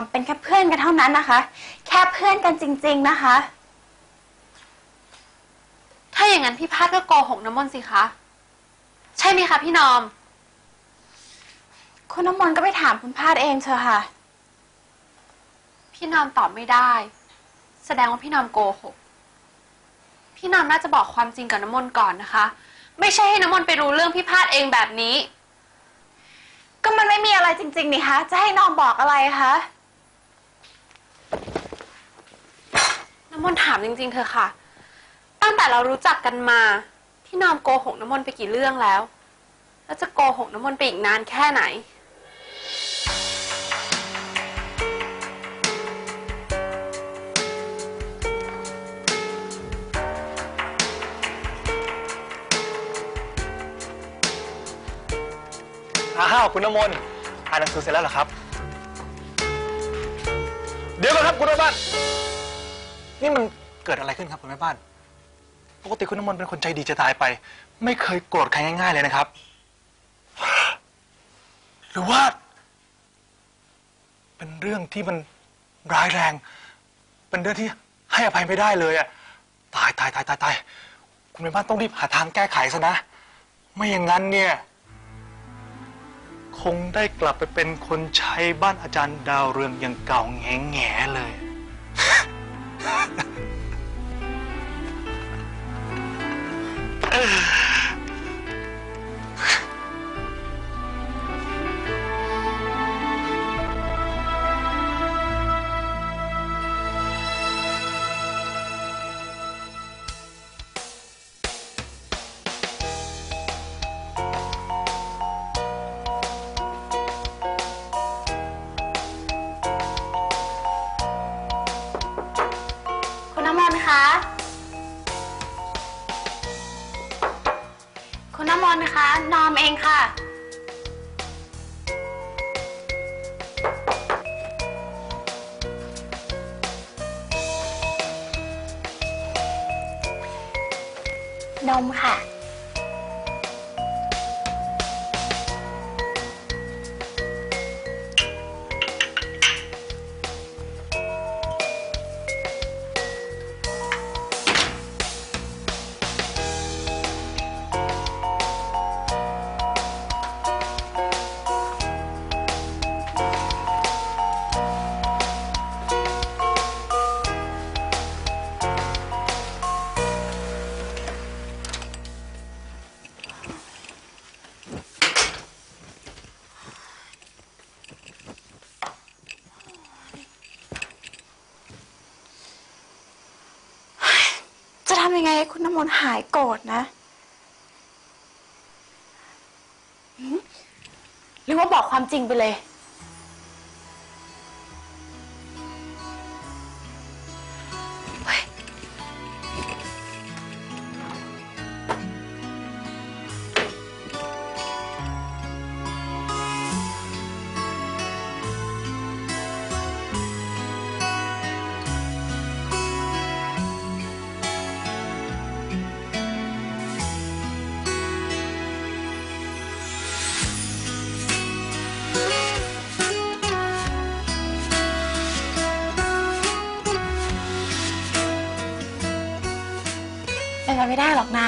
คุณพาดกับนอมเป็นแค่เพื่อนกันเท่านั้นนะคะ แค่เพื่อนกันจริง ๆนะคะ ถ้าอย่างนั้นพี่พาดก็โกหกน้ำมนต์สิคะ ใช่ไหมคะพี่นอม คุณน้ำมนต์ก็ไปถามคุณพาดเองเถอะค่ะ พี่นอมตอบไม่ได้ แสดงว่าพี่นอมโกหก พี่นอมน่าจะบอกความจริงกับน้ำมนต์ก่อนนะคะ ไม่ใช่ให้น้ำมนต์ไปรู้เรื่องพี่พาดเองแบบนี้ ก็มันไม่มีอะไรจริง ๆ นี่คะ จะให้นอมบอกอะไรคะ น้ำมนต์ถามจริงๆเถอะค่ะ ตั้งแต่เรารู้จักกันมา พี่นอมโกหกน้ำมนต์ไปกี่เรื่องแล้ว แล้วจะโกหกน้ำมนต์ไปอีกนานแค่ไหน อ้าวคุณน้ำมนต์อ่านหนังสือเสร็จแล้วเหรอครับ เดี๋ยวก่อนครับคุณแม่บ้า นี่มันเกิดอะไรขึ้นครับคุณแม่บ้าน ปกติคุณน้ำมนต์เป็นคนใจดีจะตายไป ไม่เคยโกรธใครง่ายๆเลยนะครับ หรือว่า เป็นเรื่องที่มันร้ายแรง เป็นเรื่องที่ให้อภัยไม่ได้เลยอะตายตายตายตายตายคุณแม่บ้านต้องรีบหาทางแก้ไขซะนะ ไม่อย่างนั้นเนี่ย คงได้กลับไปเป็นคนใช้บ้านอาจารย์ดาวเรืองอย่างเก่าแง่แง่ๆเลย Ugh. น้ำมนต์คะนอมเองค่ะ นมค่ะ ทำยังไงให้คุณน้ำมนต์หายโกรธนะหืมหรือว่าบอกความจริงไปเลย ได้หรอกนะ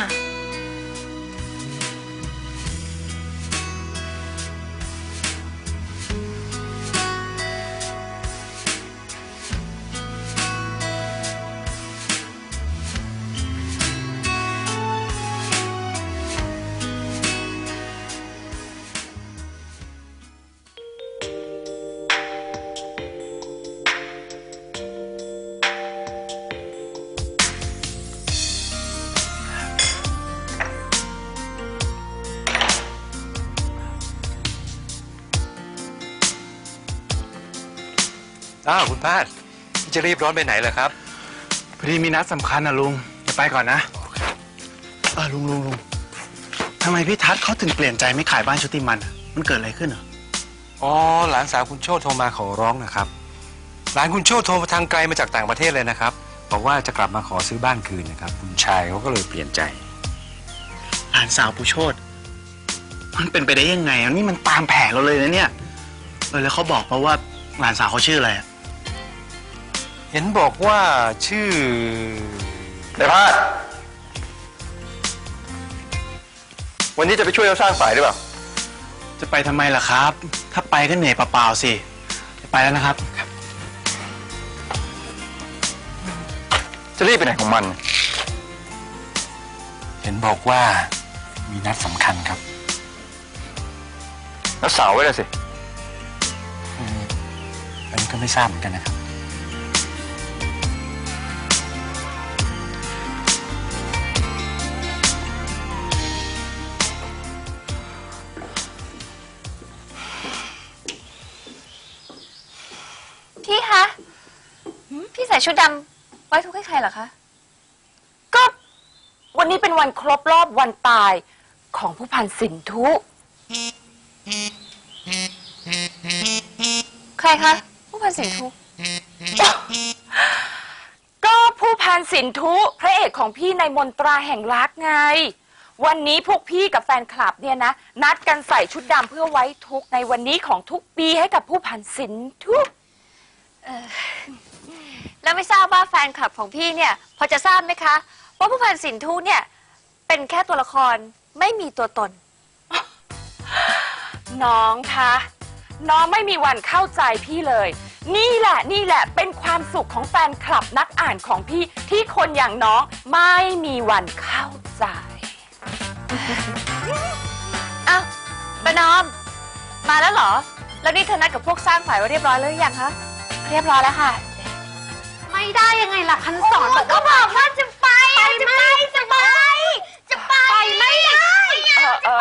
อ้าวคุณพาดจะรีบร้อนไปไหนเหรอครับ พอดีมีนัดสำคัญนะลุงจะไปก่อนนะเออลุงลุงลุงทำไมพี่ทัศน์เขาถึงเปลี่ยนใจไม่ขายบ้านชุติมันอะมันเกิดอะไรขึ้นเหรออ๋อหลานสาวคุณโชตโทรมาขอร้องนะครับ หลานคุณโชตโทรมาทางไกลมาจากต่างประเทศเลยนะครับบอกว่าจะกลับมาขอซื้อบ้านคืนนะครับคุณชายเขาก็เลยเปลี่ยนใจ หลานสาวปุโชตมันเป็นไปได้ยังไงอะนี่มันตามแผนเราเลยนะเนี่ยเออแล้วเขาบอกมาว่าหลานสาวเขาชื่ออะไรอะ เห็นบอกว่าชื่อ นายพาดวันนี้จะไปช่วยเขาสร้างฝ่ายหรือเปล่า จะไปทำไมล่ะครับ ถ้าไปก็เหนื่อยเปล่าๆสิ ไปแล้วนะครับ จะรีบไปไหนของมัน เห็นบอกว่ามีนัดสำคัญครับ แล้วสาวไว้เลยสิ อันนี้ก็ไม่ทราบเหมือนกันนะครับ ชุดดำไว้ทุกข์ให้ใครเหรอคะ ก็วันนี้เป็นวันครบรอบวันตายของผู้พันสินทุใครคะ ผู้พันสินทุก็ผู้พันสินทุพระเอกของพี่ในมนตราแห่งรักไง วันนี้พวกพี่กับแฟนคลับเนี่ยนะ นัดกันใส่ชุดดำเพื่อไว้ทุกข์ในวันนี้ของทุกปีให้กับผู้พันสินทุ แล้วไม่ทราบว่าแฟนคลับของพี่เนี่ย พอจะทราบไหมคะ ว่าผู้พันสินทุเนี่ย เป็นแค่ตัวละครไม่มีตัวตน น้องคะ น้องไม่มีวันเข้าใจพี่เลย นี่แหละนี่แหละเป็นความสุขของแฟนคลับนักอ่านของพี่ที่คนอย่างน้องไม่มีวันเข้าใจอ้าวประนอม มาแล้วเหรอ แล้วนี่เธอนัดกับพวกสร้างฝ่ายไว้เรียบร้อยแล้วหรือยังคะ เรียบร้อยแล้วค่ะ ไม่ได้ยังไงล่ะพันสอนก็บอกว่าจะไปจะไปจะไปจะไปไม่ได้เออเออ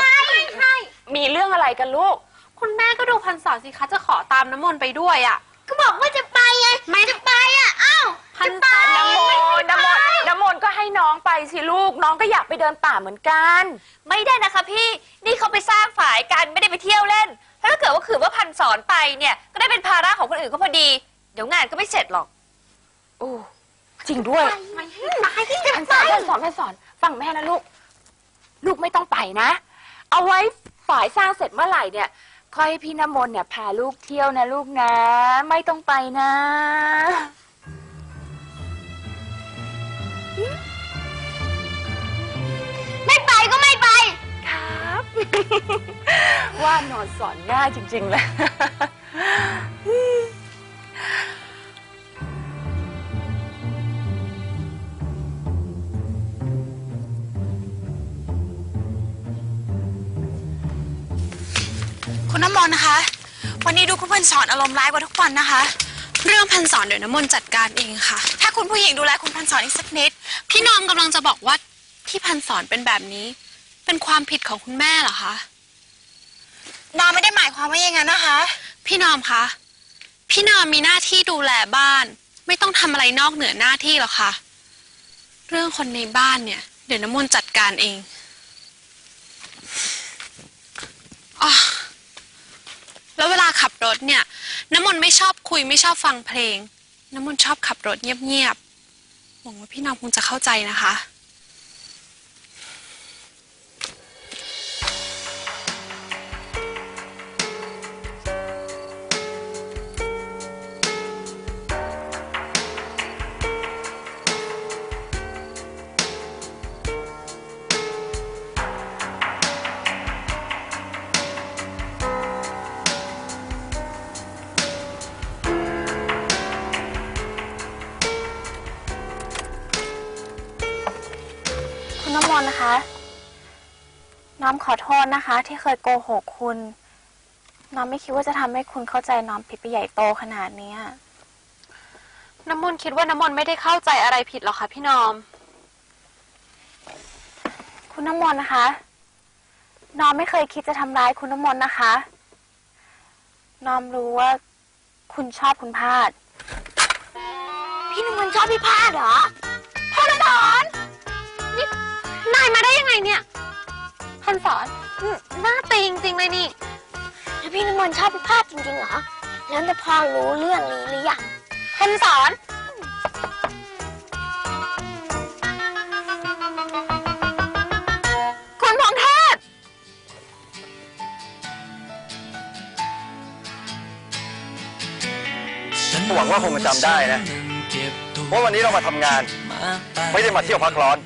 มีเรื่องอะไรกันลูก คุณแม่ก็ดูพันสอนสิคะจะขอตามน้ำมนต์ไปด้วยอะ่ะ ก็บอกว่าจะไปไงไม่จะไปอะอ้าวพันสอนน้ำมนต์น้ำมนต์น้ำมนต์ก็ให้น้องไปสิลูกน้องก็อยากไปเดินป่าเหมือนกัน ไม่ได้นะคะพี่นี่เขาไปสร้างฝ่ายกันไม่ได้ไปเที่ยวเล่นถ้าเกิดว่าขืนว่าพันสอนไปเนี่ยก็ได้เป็นภาระของคนอื่นเขาพอดี เดี๋ยวงานก็ไม่เสร็จหรอก โอ้จริงด้วยไม่ให้ไปที่จะพันสอนพันสอนพันสอนฟังแม่นะลูก ลูกไม่ต้องไปนะ เอาไว้ฝ่ายสร้างเสร็จเมื่อไหร่เนี่ยค่อยให้พี่น้ำมนต์เนี่ยพาลูกเที่ยวนะลูกนะ ไม่ต้องไปนะ ไม่ไปก็ไม่ไป ครับ ว่านอนสอนง่ายจริงๆเลย คุณน้ำมนต์นะคะ วันนี้ดูคุณพันสอนอารมณ์ร้ายกว่าทุกวันนะคะ เรื่องพันสอนเดี๋ยวน้ำมนต์จัดการเองค่ะ ถ้าคุณผู้หญิงดูแลคุณพันสอนอีกสักนิด พี่นอมกำลังจะบอกว่าที่พันสอนเป็นแบบนี้ เป็นความผิดของคุณแม่เหรอคะนอมไม่ได้หมายความว่าอย่างนั้นนะคะ พี่นอมคะพี่นอมมีหน้าที่ดูแลบ้าน ไม่ต้องทำอะไรนอกเหนือหน้าที่หรอกค่ะ เรื่องคนในบ้านเนี่ย เดี๋ยวน้ำมนต์จัดการเองอ๋อ แล้วเวลาขับรถเนี่ย น้ำมนต์ไม่ชอบคุยไม่ชอบฟังเพลง น้ำมนต์ชอบขับรถเงียบๆหวังว่าพี่น้องคงจะเข้าใจนะคะ น้อมขอโทษนะคะ ที่เคยโกหกคุณ น้อมไม่คิดว่าจะทำให้คุณเข้าใจน้อมผิดไปใหญ่โตขนาดเนี้ยน้ำมนต์คิดว่าน้ำมนต์ไม่ได้เข้าใจอะไรผิดหรอกค่ะพี่นอม คุณน้ำมนต์นะคะ น้อมไม่เคยคิดจะทำร้ายคุณน้ำมนต์นะคะ น้อมรู้ว่า คุณชอบคุณพาด พี่น้ำมนต์ชอบพี่พาดเหรอพันสอนนี่นายมาได้ยังไงเนี่ย พันสอนอืมหน้าตีจริงๆเลยนี่ แล้วพี่น้ำมนต์ชอบพี่พาดจริงๆเหรอ แล้วแต่พ่อรู้เรื่องนี้หรือยังพันสอน คุณพงเทพพหวังว่าคงจะจำได้นะ ว่าวันนี้เรามาทำงาน ไม่ได้มาเที่ยวพักร้อน